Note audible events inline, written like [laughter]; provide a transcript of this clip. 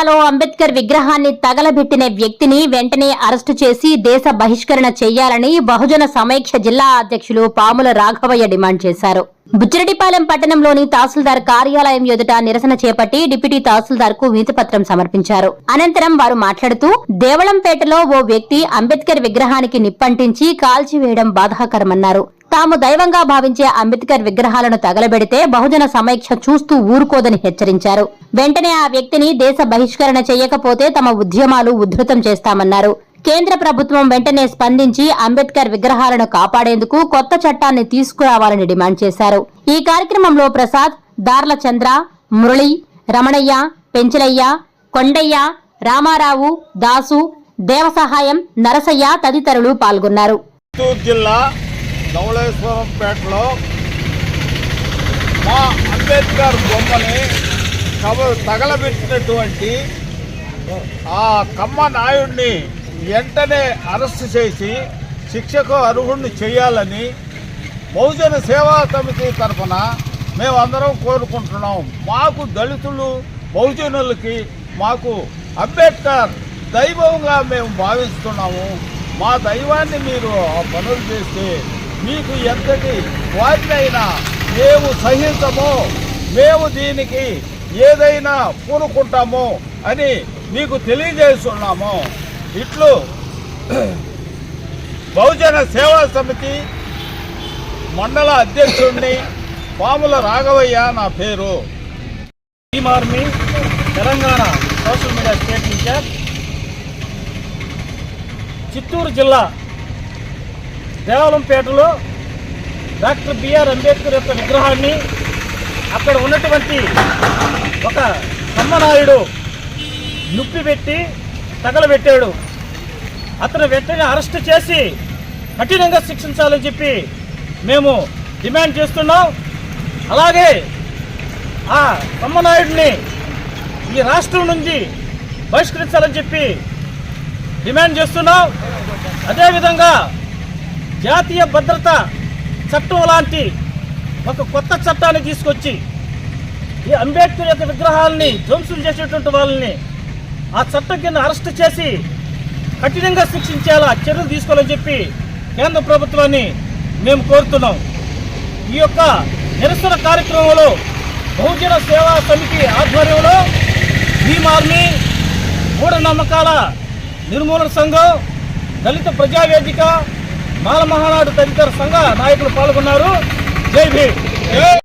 జిల్లాలో అంబేద్కర్ విగ్రహాన్ని తగలబెట్టిన వ్యక్తిని వెంటనే అరెస్టు చేసి దేశ బహిష్కరణ చేయాలని బహుజన సమైక్య జిల్లా అధ్యక్షులు పాముల రాఘవయ్య డిమాండ్ చేశారు. బుచ్చిరెడ్డిపాలెం పట్టణంలోని తహసీల్దార్ కార్యాలయం ఎదుట నిరసన చేపట్టి డిప్యూటీ తహసీల్దార్కు వినతిపత్రం సమర్పించారు. అనంతరం వారు మాట్లాడుతూ దేవళంపేటలో ఓ వ్యక్తి అంబేద్కర్ విగ్రహానికి నిప్పంటించి కాల్చివేయడం బాధాకరమన్నారు. తాము దైవంగా భావించే అంబేద్కర్ విగ్రహాలను తగలబెడితే బహుజన సమీక్ష చూస్తూ ఊరుకోదని హెచ్చరించారు. వెంటనే ఆ వ్యక్తిని దేశ బహిష్కరణ చేయకపోతే తమ ఉద్యమాలు ఉధృతం చేస్తామన్నారు. కేంద్ర ప్రభుత్వం వెంటనే స్పందించి అంబేద్కర్ విగ్రహాలను కాపాడేందుకు కొత్త చట్టాన్ని తీసుకురావాలని డిమాండ్ చేశారు. ఈ కార్యక్రమంలో ప్రసాద్ దార్ల చంద్ర మురళి రమణయ్య పెంచలయ్య కొండయ్య రామారావు దాసు దేవసహాయం నరసయ్య తదితరులు పాల్గొన్నారు. చిత్తూరు జిల్లా ధవళేశ్వరంపేటలో మా అంబేద్కర్ బొమ్మని కబ తగలబెట్టినటువంటి ఆ కమ్మ నాయుడిని వెంటనే అరెస్ట్ చేసి శిక్షకు అర్హుడిని చేయాలని బహుజన సేవా సమితి తరఫున మేమందరం కోరుకుంటున్నాం. మాకు దళితులు బహుజనులకి మాకు అంబేద్కర్ దైవంగా మేము భావిస్తున్నాము. మా దైవాన్ని మీరు ఆ పనులు చేస్తే మీకు ఎంతటి వాటినైనా మేము సహించము. మేము దీనికి ఏదైనా పూనుకుంటాము అని మీకు తెలియజేస్తున్నాము. ఇట్లు [clears throat] బహుజన సేవా సమితి మండల అధ్యక్షుడిని పాముల రాఘవయ్య నా పేరు. Team army Telangana social media state in-charge. Chittoor జిల్లా దేవాలంపేటలో డాక్టర్ బిఆర్ అంబేద్కర్ యొక్క విగ్రహాన్ని అక్కడ ఉన్నటువంటి ఒక కమ్మనాయుడు నొప్పి పెట్టి తగలబెట్టాడు. అతను వెంటనే అరెస్ట్ చేసి కఠినంగా శిక్షించాలని చెప్పి మేము డిమాండ్ చేస్తున్నాం. అలాగే ఆ కమ్మనాయుడిని ఈ రాష్ట్రం నుంచి బహిష్కరించాలని చెప్పి డిమాండ్ చేస్తున్నాం. అదేవిధంగా జాతీయ భద్రత చట్టం లాంటి ఒక కొత్త చట్టాన్ని తీసుకొచ్చి ఈ అంబేద్కర్ యొక్క విగ్రహాలని ధ్వంసులు చేసేటువంటి వాళ్ళని ఆ చట్టం కింద అరెస్ట్ చేసి కఠినంగా శిక్షించేలా చర్యలు తీసుకోవాలని చెప్పి కేంద్ర ప్రభుత్వాన్ని మేము కోరుతున్నాం. ఈ యొక్క నిరసన కార్యక్రమంలో బహుజన సేవా సమితి ఆధ్వర్యంలో భీమ్ ఆర్మీ మూఢనమ్మకాల నిర్మూలన సంఘం దళిత ప్రజావేదిక మాల మహానాడు తదితర సంఘ నాయకులు పాల్గొన్నారు. జై భీమ్. జై